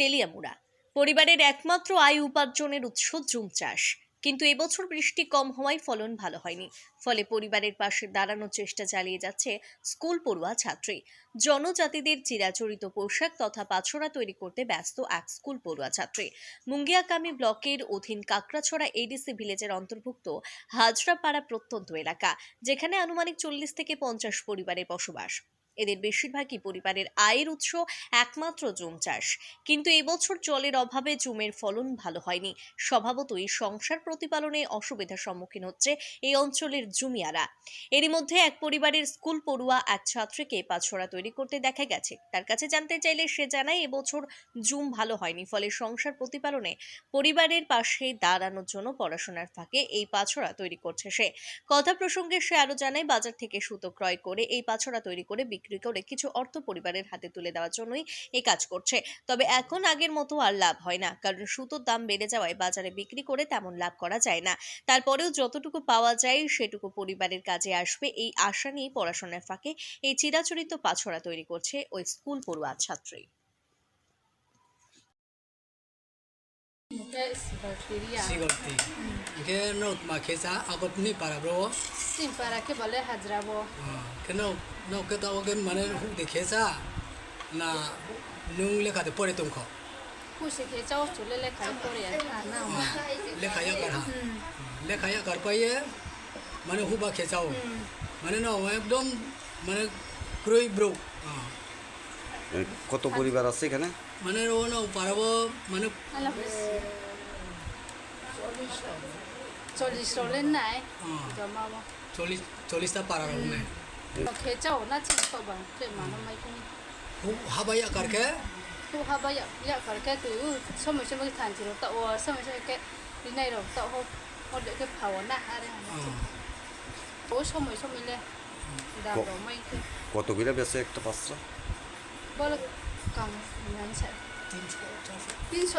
তেলিয়ামুড়া। পরিবারের একমাত্র আয় উপার্জনের উৎস জুম চাষ। কিন্তু এবছর বৃষ্টি কম হওয়ায় ফলন ভালো হয়নি। ফলে পরিবারের পাশে দাঁড়ানোর চেষ্টা চালিয়ে যাচ্ছে স্কুল পড়ুয়া ছাত্রী। জনজাতিদের চিরাচরিত পোশাক তথা পাছড়া তৈরি করতে ব্যস্ত এক স্কুল পড়ুয়া ছাত্রী। মুঙ্গিয়াকামি ব্লকের অধীন কাকড়াছড়া এডিসি ভিলেজের অন্তর্ভুক্ত হাজরাপাড়া প্রত্যন্ত এলাকা, যেখানে আনুমানিক চল্লিশ থেকে পঞ্চাশ পরিবারের বসবাস। এদের বেশিরভাগই পরিবারের আয়ের উৎস একমাত্র জুম চাষ। কিন্তু এবছর জলের অভাবে জুমের ফলন ভালো হয়নি। স্বভাবতই সংসার প্রতিপালনে অসুবিধার সম্মুখীন হচ্ছে এই অঞ্চলের জুমিয়ারা। এরই মধ্যে এক পরিবারের স্কুল পড়ুয়া এক ছাত্রীকে পাছড়া তৈরি করতে দেখা গেছে। তার কাছে জানতে চাইলে সে জানায়, এবছর জুম ভালো হয়নি, ফলে সংসার প্রতিপালনে পরিবারের পাশে দাঁড়ানোর জন্য পড়াশোনার ফাঁকে এই পাছড়া তৈরি করছে সে। কথা প্রসঙ্গে সে আরও জানায়, বাজার থেকে সুতো ক্রয় করে এই পাছড়া তৈরি করে বিক্রি করে কিছু অর্থ পরিবারের হাতে তুলে দেওয়ার জন্যই এ কাজ করছে। তবে এখন আগের মতো আর লাভ হয় না। কারণ সুতোর দাম বেড়ে যাওয়ায় বাজারে বিক্রি করে তেমন লাভ করা যায় না। তারপরেও যতটুকু পাওয়া যায় সেটুকু পরিবারের কাজে আসবে এই আশা নিয়ে পড়াশোনার ফাঁকে এই চিরাচরিত পাছড়া তৈরি করছে ওই স্কুল পড়ুয়া ছাত্রী। Muka Siberia. Sigurti. Ke no ma khesa agot ni para bro. Sin para ke bole hajrabo. Ke no no ke ta ogen mane de khesa na nung le ka de pore tum kho. Kusi ke chau chule le khai pore ya na. Le khaya kar ha. Le khaya kar pa ye mane hu ba khesa ho. মানে না একদম মানে ক্রই bro মানে কত পরিবার আছে এখানে মানে ও না পারব মানে চল্লিশ চল্লিশ চল্লিশটা পারার মানে খে চাও না চিন খবা তে মানো মাই কুনি হাবাইয়া কারকে tu ha ba ya ya kar ke tu so mo so mo than chi ro ta o so mo so ke ni nai ro ta ho ho de ke phao na ha re o so mo so mi le da ro mai ke কত করে বেছে একটা পাঁচটা bol kang nan sa তিনশো চারশো tin so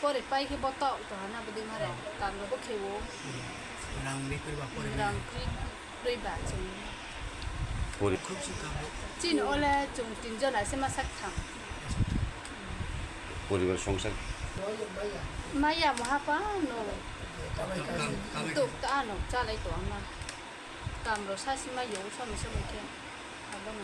pore pai ke botau to hana budi mare tan lo khewo rang ni kurba pore rang ki rei ba chung pore khub su kam chin ole chung tin jon ase ma sak tham পরিবার সংসার মাইয়া মহাপা no তো আনো চালাই তো আমার কামরো সাসি মাইয়াও সমস্যা মুখে আবার